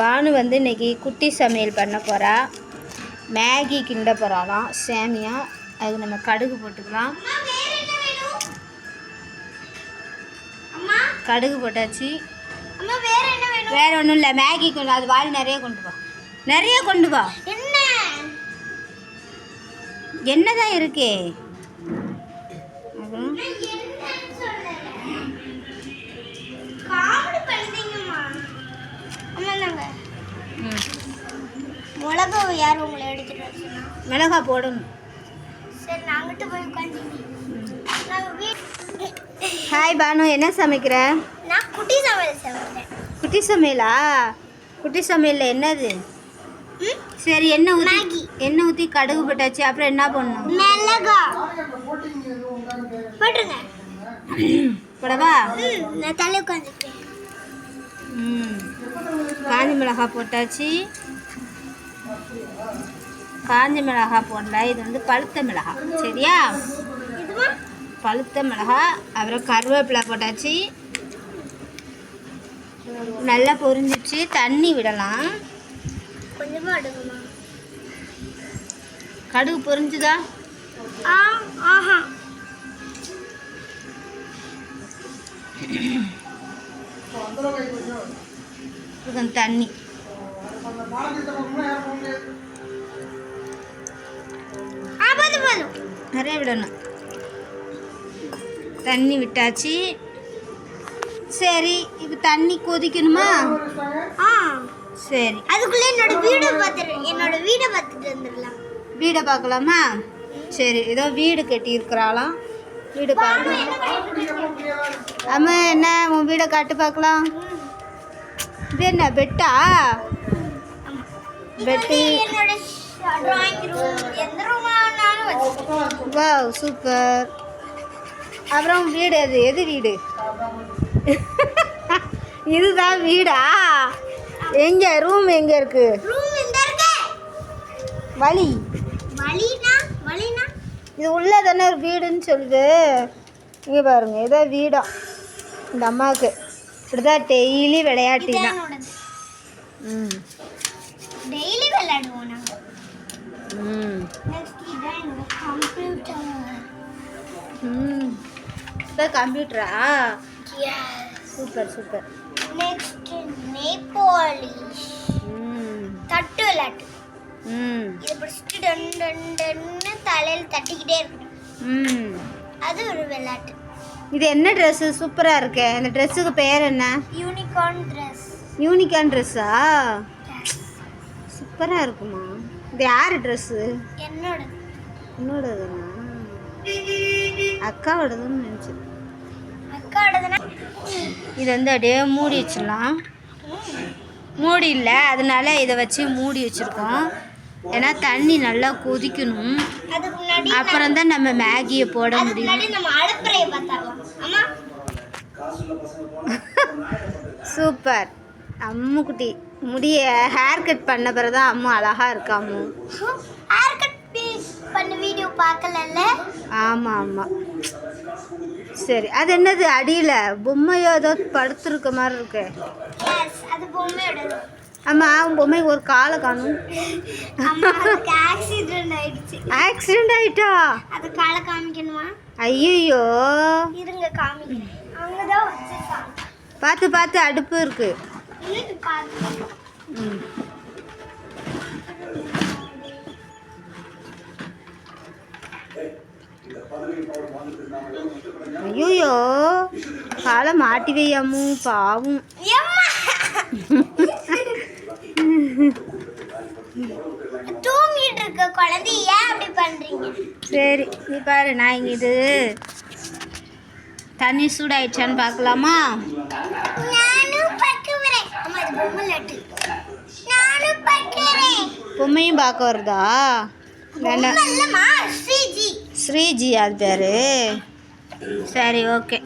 பானு வந்து இன்னைக்கு குட்டி சமையல் பண்ண போகிறா மேகி கிண்ட போகிறாளாம் சேமியா. அதுக்கு நம்ம கடுகு போட்டுக்கலாம். கடுகு போட்டாச்சு. வேறு ஒன்றும் இல்லை. மேகி கொண்டு அது வாயில் நிறைய கொண்டு வா. நிறைய கொண்டு வா. என்ன என்னதான் இருக்கே? மிளகா யார் உங்களை எடுத்துட்டு வர சொன்னா? மிளகா போடணும். சரி நாங்கிட்ட போய் உட்காந்து ஹாய் பானு. என்ன சமைக்கிற? நான் குட்டி சமையல் சமைக்கிறேன். குட்டி சமையலா? குட்டி சமையலில் என்னது? சரி எண்ணெய் ஊற்றி மேகி. எண்ணெய் ஊற்றி கடுகு போட்டாச்சு? அப்புறம் என்ன பண்ணணும்? மிளகா. போட்டுருங்க. போடவா? நான் தலை உட்காந்துக்கிறேன் ம். காஞ்ச மிளகா போட்டாச்சு. காஞ்ச மிளகா போடல. இது வந்து பழுத்த மிளகா. சரியா? பழுத்த மிளகா அப்புறம் கருவேப்பிலை போட்டாச்சு. நல்லா பொரிஞ்சிச்சு தண்ணி விடலாம். கடுகு பொரிஞ்சுதா? ஆ ஆஹா. தண்ணி. நிறைய விடணும். தண்ணி விட்டாச்சு. சரி இப்போ தண்ணி கொதிக்கணுமா? ஆ. சரி. அதுக்குள்ள என்னோட வீடு பார்த்துட்டு என்னோட வீடை பார்த்துட்டு வந்துடலாம். வீடை பார்க்கலாமா? சரி ஏதோ வீடு கட்டியிருக்கிறாளாம். வீடு பார்க்கலாம் அம்மா என்ன? உன் வீடை காட்டு பார்க்கலாம். இது என்ன பெட்டா? பெட்டு. என்னோட வா சூப்பர் அப்புறம் வீடு அது எது வீடு? இதுதான் வீடா? எங்க ரூம் எங்க இருக்கு? வழி. இது உள்ள தானே ஒரு வீடுன்னு சொல்லுது. இங்கே பாருங்க ஏதோ வீடா. இந்த அம்மாவுக்கு. இப்படிதான் டெய்லி விளையாட்டி தான் ம். டெய்லி விளையாடுவோம் ம். ம். இப்போ கம்ப்யூட்டரா super super. Next nail polish ம். தட்டு விளையாட்டு. ம். இதை பிடிச்சிட்டு டன் டன் டன்னு தலையில் தட்டிக்கிட்டே இருக்கணும். ம். அது ஒரு விளையாட்டு. இது என்ன ட்ரெஸ்ஸு சூப்பராக இருக்கே. இந்த ட்ரெஸ்ஸுக்கு பேர் என்ன? யூனிகார்ன் ட்ரெஸ் யூனிகான் ட்ரெஸ்ஸா சூப்பராக இருக்குமா? இது யார் ட்ரெஸ்ஸு என்னோடது. என்னோடதுண்ணா அக்காவோடதுன்னு நினச்சேன். அக்காவோடதுனா இதை வந்து அப்படியே மூடி வச்சிடலாம். மூடி இல்லை அதனால இதை வச்சு மூடி வச்சுருக்கோம். ஏன்னா தண்ணி நல்லா கொதிக்கணும். அப்புறம் தான் நம்ம மேகியை போட முடியும். சூப்பர். அம்முக்குட்டி முடிய ஹேர் கட் பண்ண பிறகு தான் அம்மு அழகாக இருக்காமு ஹேர் கட் பண்ண வீடியோ பார்க்கலல்ல? ஆமாம் ஆமாம் சரி அது என்னது? அடியில். பொம்மையோ ஏதோ படுத்துருக்க மாதிரி இருக்கு. அது பொம்மையோடது. ஆமாம் அவன் பொம்மை ஒரு காலை காணும். ஆக்சிடென்ட் ஆயிடுச்சு. ஆக்சிடென்ட் ஆயிட்டா? அது காலை காமிக்கணுமா? ஐயோ இருங்க காமிக்கிறேன். அவங்க தான் வச்சிருக்காங்க பார்த்து பார்த்து அடுப்பு இருக்கு. ம். மாட்டி வையாமு பாவும். எம்மா. தூங்கிட்டு இருக்க குழந்தை ஏன் அப்படி பண்றீங்க? சரி நீ பாரு நான் இங்கே இது தண்ணி சூடாயிடுச்சான்னு பார்க்கலாமா? பொம்மையும் பார்க்க வருதா? பொம்மை வேணா இல்லம்மா ஸ்ரீஜி அது பேரு? சரி ஓகே.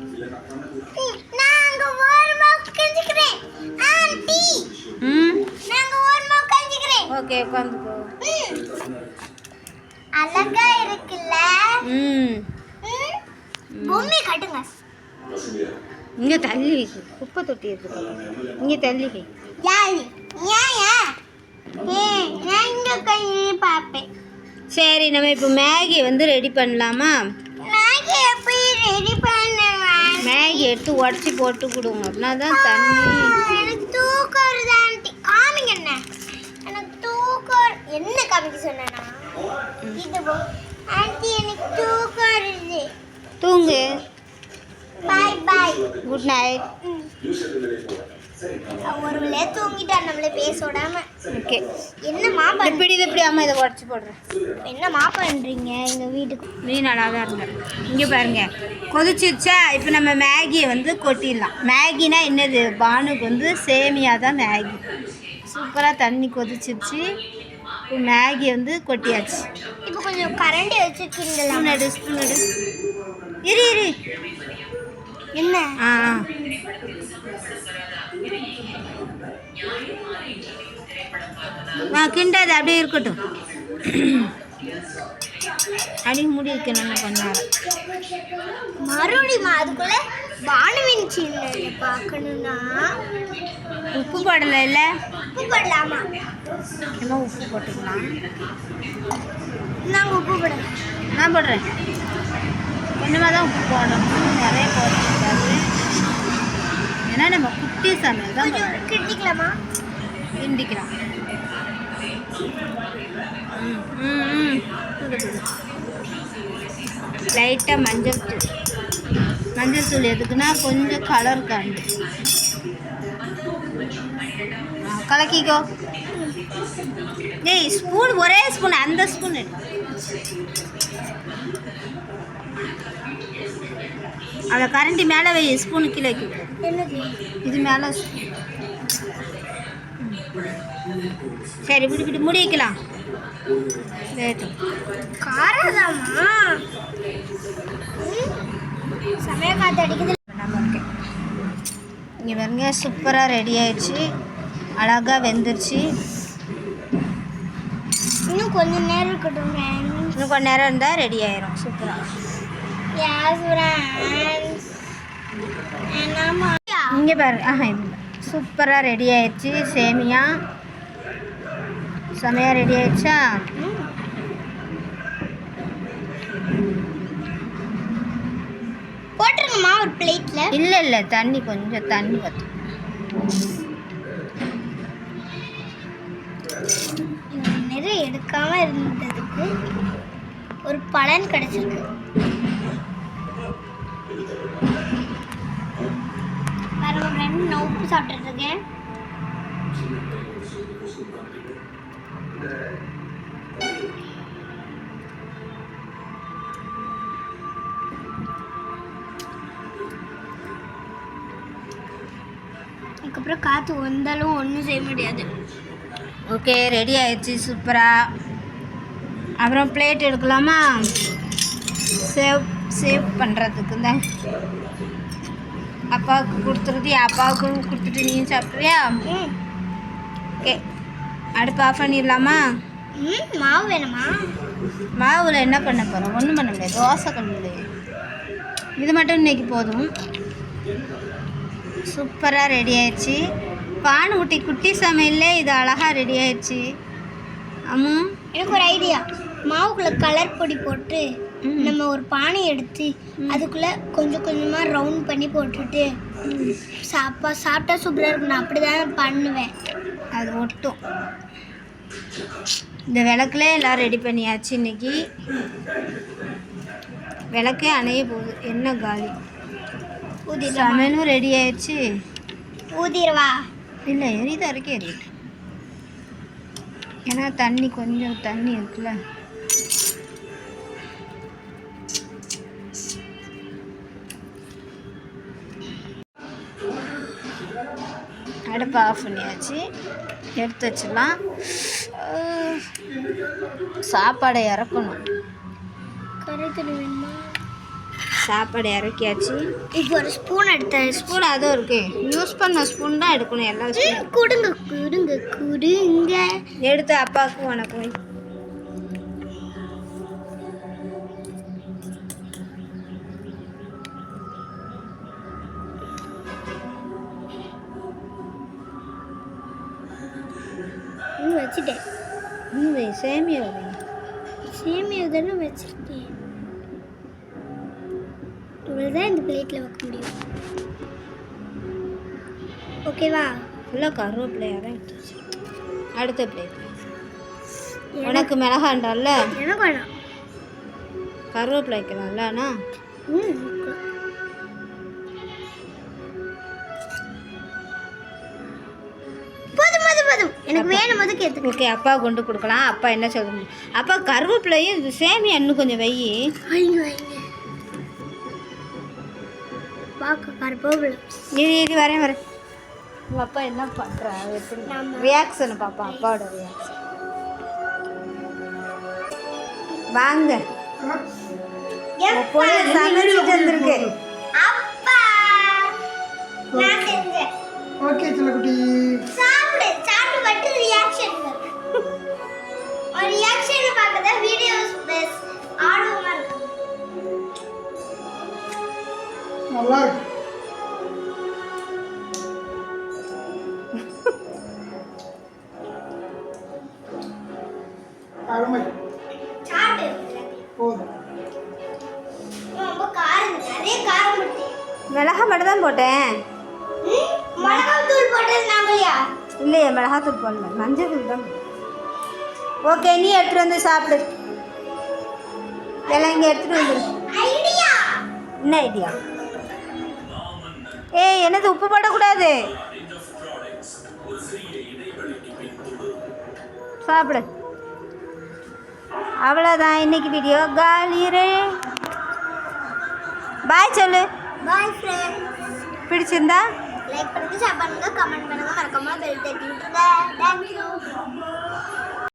ஓகே உட்காந்துக்கோ அழகா இருக்குல்ல? ம். ம்? பொம்மை கட்டுங்க. இங்கே தள்ளி வை. குப்பை தொட்டி இருக்கு. இங்கே தள்ளி வை. யாரு? ஏயா ஏய் நான் இங்க கை பாப்பேன் சரி நம்ம இப்போ மேகி வந்து ரெடி பண்ணலாமா? நான் எப்படி ரெடி பண்ணுவேன்? மேகி எடுத்து உடச்சி போட்டு கொடுங்க. அப்படின்னா தான் தண்ணி எனக்கு தூக்கம் வருது ஆண்டி. காமிங்க என்ன? எனக்கு தூக்கம் என்ன காமிக்க சொன்னா இது. ஆண்டி எனக்கு தூக்கம் வருது. தூங்கு. பாய் பாய் குட் நைட் ஒரு விளையா தூங்கிட்டா நம்மள பேச விடாம. ஓகே. என்னம்மா பண் இப்படி இது இப்படி அம்மா இதை உடச்சி போடுறேன். என்னம்மா பண்றீங்க? எங்க வீட்டுக்கு நீ நல்லா தான் இருந்த இங்கே பாருங்க. கொதிச்சிருச்சா? இப்போ நம்ம மேகியை வந்து கொட்டிடலாம். மேகினா என்னது? பானுக்கு வந்து சேமியா தான் மேகி. சூப்பராக தண்ணி கொதிச்சிருச்சு. இப்போ மேகி வந்து கொட்டியாச்சு. இப்போ கொஞ்சம் கரண்டி வச்சுருக்கீங்களா? ஸ்பூன் எடு ஸ்பூன் எடு. இரு இரு. என்ன? ஆ. ஆ கிண்டாது அப்படியே இருக்கட்டும். அப்படியே முடி வைக்கணும் என்ன பண்ணாரு மறுபடியும் அதுக்குள்ள வானவின் சின்ன பார்க்கணும்னா? உப்பு போடலை இல்லை? உப்பு போடலாமா? எல்லாம் உப்பு போட்டுக்கலாம் நாங்கள் உப்பு போடலாம் நான் போடுறேன். கொஞ்சமாக தான் உப்பு போடணும். நிறைய போடக்கூடாது. ஏன்னா நம்ம குட்டி சமையல் தான் கிண்டிக்கலாமா? கிண்டிக்கலாம். லைட்டாக மஞ்சள் தூள். மஞ்சள் தூள் எதுக்குன்னா கொஞ்சம் கலர் காண்டு கலக்கிக்கோ. டேய் ஸ்பூன் ஒரே ஸ்பூன் அந்த ஸ்பூன் எடு. அதை கரண்டி மேலே வை ஸ்பூனு கீழே இது மேலே சரி இப்படி இப்படி முடி வைக்கலாம். காரதாமா சமய காத்து அடிக்குது. இங்கே பாருங்க சூப்பராக ரெடி ஆயிடுச்சு. அழகாக வெந்துருச்சு. இன்னும் கொஞ்சம் நேரம் இருக்கட்டும். இன்னும் கொஞ்ச நேரம் இருந்தால் ரெடி ஆயிரும். சூப்பராக? இங்கே பாருங்க ஆஹா இது. சூப்பராக ரெடி ஆயிடுச்சு சேமியா. செமையாக ரெடி ஆயிடுச்சா. போட்டுருங்கம்மா ஒரு பிளேட்ல இல்லை இல்லை தண்ணி கொஞ்சம் தண்ணி பற்றும் நிறைய எடுக்காம இருந்ததுக்கு ஒரு பலன் கிடைச்சிருக்கு. பாருங்க friend, நான் உப்பு சாப்பிட்டுட்டு அதுக்கப்புறம் காற்று வந்தாலும் ஒன்றும் செய்ய முடியாது. ஓகே ரெடி ஆயிடுச்சு சூப்பராக அப்புறம் பிளேட் எடுக்கலாமா? சேவ் சேவ் பண்ணுறதுக்கு தான் அப்பாவுக்கு கொடுத்துருது அப்பாவுக்கு கொடுத்துட்டு நீயும் சாப்பிட்றியா? ஓகே அடுப்பு ஆஃப் பண்ணிடலாமா? ம் மாவு வேணுமா? மாவில் என்ன பண்ண போகிறோம் ஒன்றும் பண்ண முடியாது. தோசை கல்லுல இது மட்டும் இன்னைக்கு போதும். சூப்பராக ரெடி ஆயிடுச்சு. பான் ஊட்டி குட்டி சமையல்லே இது அழகாக ரெடி ஆயிடுச்சு. அம்மு? எனக்கு ஒரு ஐடியா மாவுக்குள்ள கலர் பொடி போட்டு. நம்ம ஒரு பானை எடுத்து அதுக்குள்ள கொஞ்சம் கொஞ்சமா ரவுண்ட் பண்ணி போட்டுட்டு சாப்பா சாப்பிட்டா சூப்பரா இருக்கும். நான் அப்படிதான் பண்ணுவேன். அது ஒட்டும் இந்த விளக்குல எல்லாம் ரெடி பண்ணியாச்சு இன்னைக்கு. விளக்கே அணைய போகுது. என்ன காலி? ஊதிடவா சமையலும் ரெடி ஆயிடுச்சு. ஊதிடவா இல்லை எரியுது வரைக்கும் எரியுது. ஏன்னா தண்ணி கொஞ்சம் தண்ணி இருக்குல்ல. அடுப்பு ஆஃப் பண்ணியாச்சு. எடுத்து வச்சிடலாம். சாப்பாடை இறக்கணும். சாப்பாடு இறக்கியாச்சு. இப்போ ஒரு ஸ்பூன் எடுத்தேன். ஸ்பூன் அதுவும் இருக்கு. யூஸ் பண்ண ஸ்பூன் தான் எடுக்கணும் எல்லா ஸ்பூன் கொடுங்க கொடுங்க கொடுங்க. எடுத்து அப்பாவுக்கும் உனக்கும் வை சேமியா வை சேமியா தானே வச்சுருக்கேன். இவ்வளோ தான் இந்த பிளேட்டில் வைக்க முடியும். ஓகேவா ஃபுல்லாக கருவேப்பிலையாக தான் எடுத்து. அடுத்த பிளேட் உனக்கு மிளகாண்டால எனக்கு வேணாம். கருவேப்பிலை வைக்கலாம்லண்ணா ம். எனக்கு வேணும் போது கேத்துக்க ஓகே அப்பா கொண்டு கொடுக்கலாம். அப்பா என்ன சொல்லுங்க அப்பா கருவேப்பிலையும் இது சேமியா இன்னும் கொஞ்சம் வை. வைங்க வைங்க. இது இது வரேன் வரேன். உங்கள் அப்பா என்ன பண்ணுறா எப்படி? ரியாக்ஷன் பாப்பா அப்பாவோட ரியாக்ஷன் வாங்க. பொண்ணு சமைச்சிட்டு வந்திருக்கு ரியாக்ஷன் பார்க்க தான் வீடியோஸ் பெஸ்ட் ஆர்வமா இருக்கு நல்லா இருக்கு அருமை சாப்பிட்டு போதும். ரொம்ப காரம் நிறைய காரம் போட்டு மிளகா மட்டும் தான் போட்டேன். மிளகாய் தூள் போட்டது இல்லையே மிளகாத்தூள் போடல. மஞ்சள் தூள் தான் ஓகே நீ எடுத்துகிட்டு வந்து சாப்பிடு. எல்லாம் இங்கே எடுத்துகிட்டு வந்துரு. ஐடியா. என்ன ஐடியா? ஏய் என்னது உப்பு போடக்கூடாது? சாப்பிடு. அவ்வளோதான் இன்னைக்கு வீடியோ காலிரே பாய் சொல்லு. பாய் பிடிச்சிருந்தா? லைக் பண்ணுங்க ஷேர் பண்ணுங்க கமெண்ட் பண்ணுங்க. மறக்காம பெல் தட்டி விட்டுருங்க தேங்க்யூ